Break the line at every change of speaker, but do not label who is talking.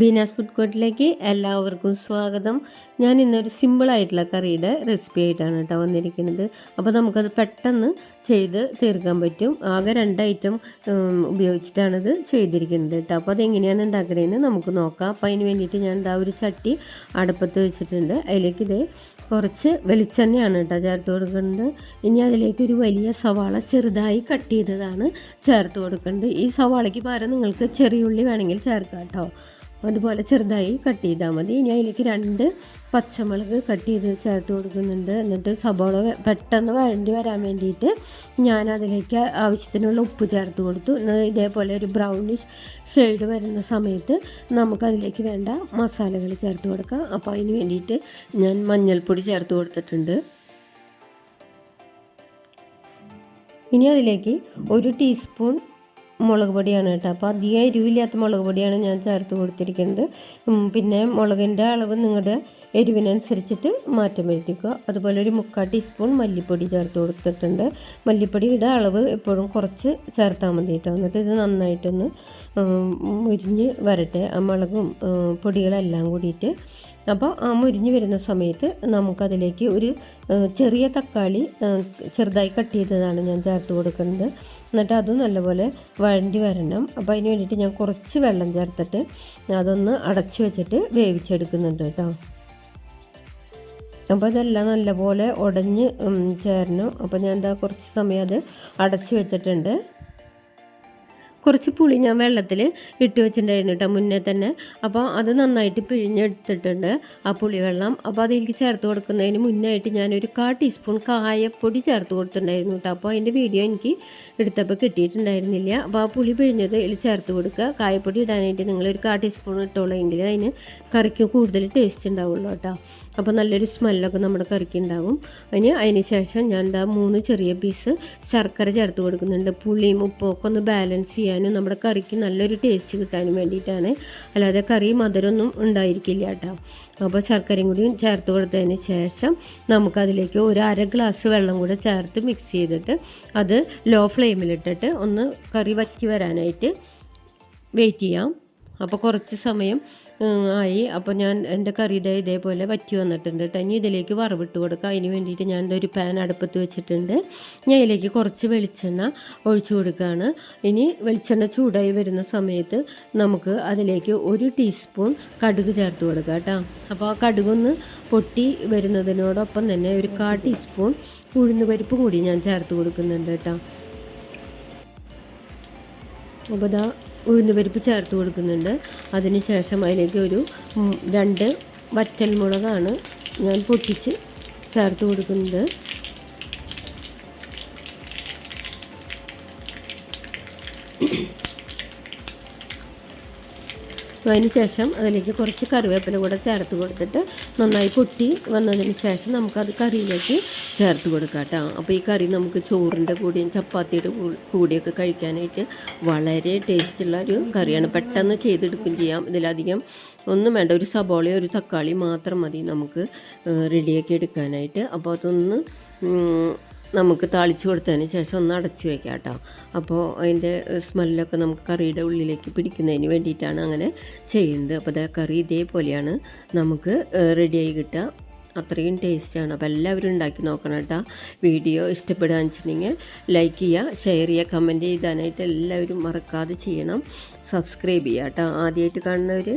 Beena's food കോർട്ടിലേക്ക് എല്ലാവർക്കും സ്വാഗതം. ഞാൻ ഇന്നൊരു സിമ്പിളായിട്ടുള്ള കറിയുടെ റെസിപ്പി ആയിട്ടാണ് കേട്ടോ വന്നിരിക്കുന്നത്. അപ്പോൾ നമുക്കത് പെട്ടെന്ന് ചെയ്ത് തീർക്കാൻ പറ്റും. ആകെ രണ്ട് ഐറ്റം ഉപയോഗിച്ചിട്ടാണിത് ചെയ്തിരിക്കുന്നത് കേട്ടോ. അപ്പോൾ അതെങ്ങനെയാണ് ഉണ്ടാക്കുന്നതെന്ന് നമുക്ക് നോക്കാം. അപ്പോൾ അതിന് വേണ്ടിയിട്ട് ഞാൻ എന്താ ഒരു ചട്ടി അടുപ്പത്ത് വെച്ചിട്ടുണ്ട്. അതിലേക്ക് ഇത് കുറച്ച് വെളിച്ചെണ്ണയാണ് കേട്ടോ ചേർത്ത് കൊടുക്കേണ്ടത് ഇനി അതിലേക്ക് ഒരു വലിയ സവാള ചെറുതായി കട്ട് ചെയ്തതാണ് ചേർത്ത് കൊടുക്കേണ്ടത് ഈ സവാളയ്ക്ക് പകരം നിങ്ങൾക്ക് ചെറിയ ഉള്ളി വേണമെങ്കിൽ ചേർക്കാം കേട്ടോ. അതുപോലെ ചെറുതായി കട്ട് ചെയ്താൽ മതി. ഇനി അതിലേക്ക് രണ്ട് പച്ചമുളക് കട്ട് ചെയ്ത് ചേർത്ത് കൊടുക്കുന്നുണ്ട്. എന്നിട്ട് സബോള പെട്ടെന്ന് വഴണ്ടി വരാൻ വേണ്ടിയിട്ട് ഞാൻ അതിലേക്ക് ആവശ്യത്തിനുള്ള ഉപ്പ് ചേർത്ത് കൊടുത്തു. ഇതേപോലെ ഒരു ബ്രൗണിഷ് ഷെയ്ഡ് വരുന്ന സമയത്ത് നമുക്കതിലേക്ക് വേണ്ട മസാലകൾ ചേർത്ത് കൊടുക്കാം. അപ്പോൾ അതിന് വേണ്ടിയിട്ട് ഞാൻ മഞ്ഞൾപ്പൊടി ചേർത്ത് കൊടുത്തിട്ടുണ്ട്. ഇനി അതിലേക്ക് ഒരു ടീസ്പൂൺ മുളക് പൊടിയാണ് കേട്ടോ. അപ്പോൾ അധികം എരിവില്ലാത്ത മുളക് പൊടിയാണ് ഞാൻ ചേർത്ത് കൊടുത്തിരിക്കുന്നത്. പിന്നെ മുളകിന്റെ അളവ് നിങ്ങളുടെ എരിവിനനുസരിച്ചിട്ട് മാറ്റം വരുത്തിക്കുക. അതുപോലെ ഒരു മുക്കാൽ ടീസ്പൂൺ മല്ലിപ്പൊടി ചേർത്ത് കൊടുത്തിട്ടുണ്ട്. മല്ലിപ്പൊടിയുടെ അളവ് എപ്പോഴും കുറച്ച് ചേർത്താൽ മതി കേട്ടോ. എന്നിട്ട് ഇത് നന്നായിട്ടൊന്ന് മുരിഞ്ഞ് വരട്ടെ. ആ മുളകും പൊടികളെല്ലാം കൂടിയിട്ട്. അപ്പോൾ ആ മുരിഞ്ഞ് വരുന്ന സമയത്ത് നമുക്കതിലേക്ക് ഒരു ചെറിയ തക്കാളി ചെറുതായി കട്ട് ചെയ്തതാണ് ഞാൻ ചേർത്ത് കൊടുക്കുന്നത്. എന്നിട്ട് അത് നല്ലപോലെ വഴണ്ടി വരണം. അപ്പോൾ അതിന് വേണ്ടിയിട്ട് ഞാൻ കുറച്ച് വെള്ളം ചേർത്തിട്ട് അതൊന്ന് അടച്ചു വെച്ചിട്ട് വേവിച്ചെടുക്കുന്നുണ്ട് കേട്ടോ. അപ്പോൾ അതെല്ലാം നല്ലപോലെ ഉടഞ്ഞ് ചേരണം. അപ്പോൾ ഞാൻ എന്താ കുറച്ച് സമയം അത് അടച്ചു വെച്ചിട്ടുണ്ട്. കുറച്ച് പുളി ഞാൻ വെള്ളത്തിൽ ഇട്ട് വെച്ചിട്ടുണ്ടായിരുന്നു കേട്ടോ മുന്നേ തന്നെ. അപ്പോൾ അത് നന്നായിട്ട് പിഴിഞ്ഞെടുത്തിട്ടുണ്ട് ആ പുളി വെള്ളം അപ്പോൾ അതിലേക്ക് ചേർത്ത് കൊടുക്കുന്നതിന് മുന്നായിട്ട് ഞാനൊരു കാ ടീസ്പൂൺ കായപ്പൊടി ചേർത്ത് കൊടുത്തിട്ടുണ്ടായിരുന്നു കേട്ടോ. അപ്പോൾ അതിന്റെ വീഡിയോ എനിക്ക് എടുത്തപ്പോൾ കിട്ടിയിട്ടുണ്ടായിരുന്നില്ല. അപ്പോൾ ആ പുളി പിഴിഞ്ഞത് ഇതിൽ ചേർത്ത് കൊടുക്കുക. കായപ്പൊടി ഇടാനായിട്ട് നിങ്ങളൊരു കാ ടീസ്പൂൺ ഇട്ടോളൂ എങ്കിൽ അതിന് കറിക്ക് കൂടുതൽ ടേസ്റ്റ് ഉണ്ടാവുള്ളൂ കേട്ടോ. അപ്പോൾ നല്ലൊരു സ്മെല്ലൊക്കെ നമ്മുടെ കറിക്ക് ഉണ്ടാവും. അതിന് അതിന് ശേഷം ഞാൻ എന്താ മൂന്ന് ചെറിയ പീസ് ശർക്കര ചേർത്ത് കൊടുക്കുന്നുണ്ട്. പുളിയും ഉപ്പും ഒക്കെ ഒന്ന് ബാലൻസ് ചെയ്യാനും നമ്മുടെ കറിക്ക് നല്ലൊരു ടേസ്റ്റ് കിട്ടാനും വേണ്ടിയിട്ടാണ്. അല്ലാതെ കറി മധുരമൊന്നും ഉണ്ടായിരിക്കില്ല കേട്ടോ. അപ്പോൾ ശർക്കരയും കൂടി ചേർത്ത് കൊടുത്തതിന് ശേഷം നമുക്കതിലേക്ക് ഒരു അര ഗ്ലാസ് വെള്ളം കൂടെ ചേർത്ത് മിക്സ് ചെയ്തിട്ട് അത് ലോ ഫ്ലെയിമിലിട്ടിട്ട് ഒന്ന് കറി വറ്റി വരാനായിട്ട് വെയിറ്റ് ചെയ്യാം. അപ്പോൾ കുറച്ച് സമയം ആയി. അപ്പോൾ ഞാൻ എന്റെ കറി ഇതേ ഇതേപോലെ വറ്റി വന്നിട്ടുണ്ട് കേട്ടോ ഇനി ഇതിലേക്ക് വറവിട്ട് കൊടുക്കുക അതിന് വേണ്ടിയിട്ട് ഞാൻ ഒരു പാൻ അടുപ്പത്ത് വെച്ചിട്ടുണ്ട്. ഞാൻ ഇതിലേക്ക് കുറച്ച് വെളിച്ചെണ്ണ ഒഴിച്ചു കൊടുക്കുകയാണ്. ഇനി വെളിച്ചെണ്ണ ചൂടായി വരുന്ന സമയത്ത് നമുക്ക് അതിലേക്ക് ഒരു ടീസ്പൂൺ കടുക് ചേർത്ത് കൊടുക്കുക കേട്ടോ അപ്പോൾ ആ കടുകൊന്ന് പൊട്ടി വരുന്നതിനോടൊപ്പം തന്നെ ഒരു കാ ടീസ്പൂൺ ഉഴുന്ന് പരിപ്പ് കൂടി ഞാൻ ചേർത്ത് കൊടുക്കുന്നുണ്ട് കേട്ടോ അപ്പോൾ ഇതാ ഉഴുന്ന് പരിപ്പ് ചേർത്ത് കൊടുക്കുന്നുണ്ട്. അതിന് ശേഷം അതിലേക്ക് ഒരു രണ്ട് വറ്റൽ മുളകാണ് ഞാൻ പൊട്ടിച്ച് ചേർത്ത് കൊടുക്കുന്നത്. അതിന് ശേഷം അതിലേക്ക് കുറച്ച് കറിവേപ്പില കൂടെ ചേർത്ത് കൊടുത്തിട്ട് നന്നായി പൊട്ടി വന്നതിന് ശേഷം നമുക്കത് കറിയിലേക്ക് ചേർത്ത് കൊടുക്കാം കേട്ടോ. അപ്പോൾ ഈ കറി നമുക്ക് ചോറിന്റെ കൂടെയും ചപ്പാത്തിയുടെ കൂടിയൊക്കെ കഴിക്കാനായിട്ട് വളരെ ടേസ്റ്റുള്ള ഒരു കറിയാണ്. പെട്ടെന്ന് ചെയ്തെടുക്കുകയും ചെയ്യാം. ഇതിലധികം ഒന്നും വേണ്ട. ഒരു സബോളയോ ഒരു തക്കാളി മാത്രം മതി നമുക്ക് റെഡിയാക്കി എടുക്കാനായിട്ട്. അപ്പോൾ അതൊന്ന് നമുക്ക് താളിച്ച് കൊടുത്തതിന് ശേഷം ഒന്ന് അടച്ച് വെക്കാം കേട്ടോ അപ്പോൾ അതിന്റെ സ്മെല്ലൊക്കെ നമുക്ക് കറിയുടെ ഉള്ളിലേക്ക് പിടിക്കുന്നതിന് വേണ്ടിയിട്ടാണ് അങ്ങനെ ചെയ്യുന്നത്. അപ്പോൾ ദേ കറി ഇതേപോലെയാണ്. നമുക്ക് റെഡിയായി കിട്ടുക. അത്രയും ടേസ്റ്റാണ്. അപ്പോൾ എല്ലാവരും ഉണ്ടാക്കി നോക്കണം കേട്ടോ. വീഡിയോ ഇഷ്ടപ്പെടുകയെന്ന് വെച്ചിട്ടുണ്ടെങ്കിൽ ലൈക്ക് ചെയ്യുക ഷെയർ ചെയ്യുക കമന്റ് ചെയ്താനായിട്ട് എല്ലാവരും മറക്കാതെ ചെയ്യണം. സബ്സ്ക്രൈബ് ചെയ്യുക കേട്ടോ. ആദ്യമായിട്ട് കാണുന്നവർ